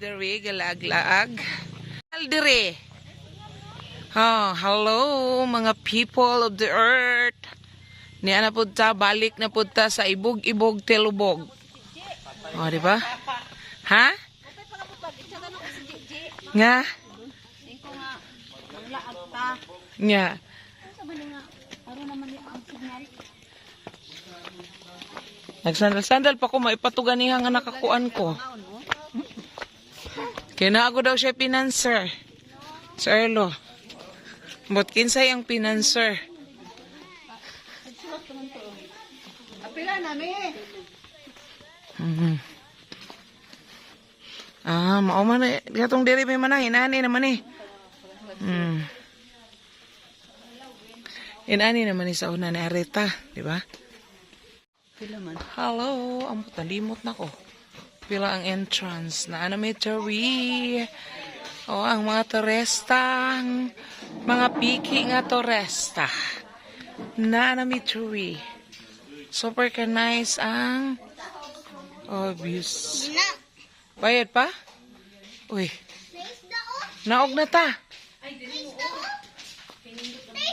laag-laag. Aldire. Oh, hello mga people of the earth. Niya na punta, balik na punta sa ibog-ibog telubog. Oh, di ba? Ha? Nga? Nga. Nagsandal-sandal pa ko, maipatuganihan nga nakakuan ko. Kinago daw siya pinanser. Sir Erlo. But kinsay ang pinanser? Apila na mi. Mhm. Ah, mao man eh. Gatong diri may manang inani naman eh. Hmm. Inani naman ni sa una ni Areta, di ba? Hello, ang talimot na ko. Pila ang entrance na may tari. O ang mga turista, ang mga piki nga turista. Na may tari. Super ka nice ang obvious. Bayad pa? Uy. Naog na ta.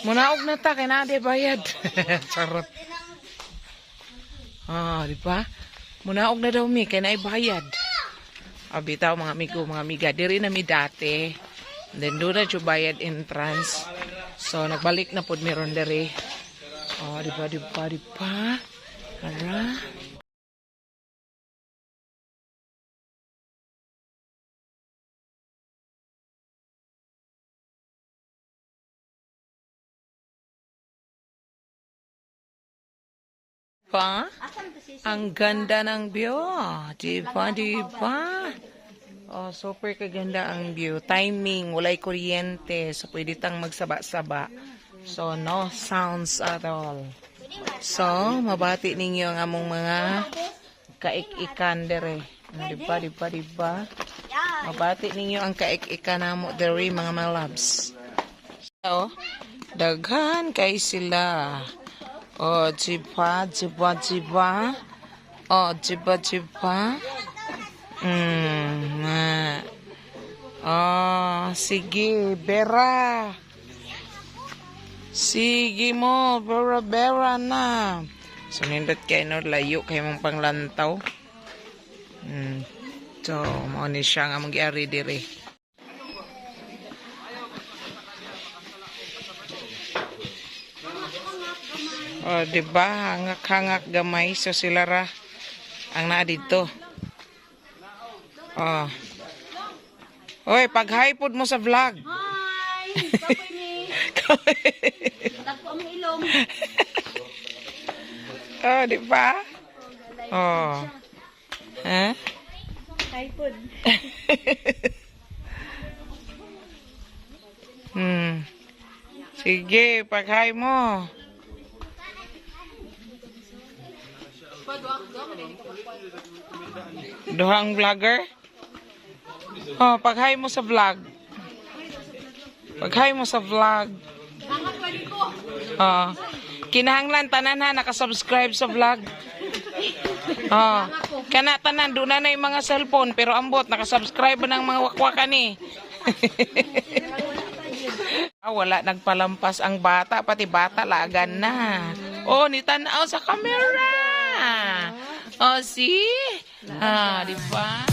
Munaog na ta, kaya na bayad. Charot. Ah, di ba? Munaog na daw mi, kaya na ibayad. Ah, bitaw mga amigo, mga amiga. Diri na mi dati. Then doon na bayad entrance. So, nagbalik na po meron diri. Oh, di ba, di ba, di ba? Ara. Pa? Ang ganda ng view. Di ba, di ba? Oh, super kaganda ang view. Timing, walay kuryente. So, pwede tang magsaba-saba. So, no sounds at all. So, mabati ninyo ang among mga kaik-ikan dere. Ah, Di ba, di ba, di ba? Mabati ninyo ang kaik-ikan namo dere, mga loves. So, daghan kay sila. Oh, jiba, jiba, jiba. Oh, jiba, jiba. Hmm, nga. Oh, sige, Bera. Sige mo, Bera, Bera na. So, nindot kayo no, layo kayo mong panglantaw. Hmm. So, mo ni siya nga mag-iari dire. Oh, di ba? Hangak-hangak gamay so sila ra ang naa dito. Oh. Oy, pag-hypod mo sa vlog. Hi! Kapoy ni. Dagko ang ilong. oh, di ba? Oh. Ha? Tripod. hmm. Sige, pag-hi mo. Duhang vlogger? Oh, pag-hi mo sa vlog. Pag-hi mo sa vlog. Oh. Kinahanglan tanan ha nakasubscribe sa vlog. Oh. Kana tanan doon na na yung mga cellphone pero ambot nakasubscribe ng mga wakwaka ni. ah, wala nagpalampas ang bata pati bata lagan na. Oh, nitanaw sa camera. Oh, see? Ah, di ba?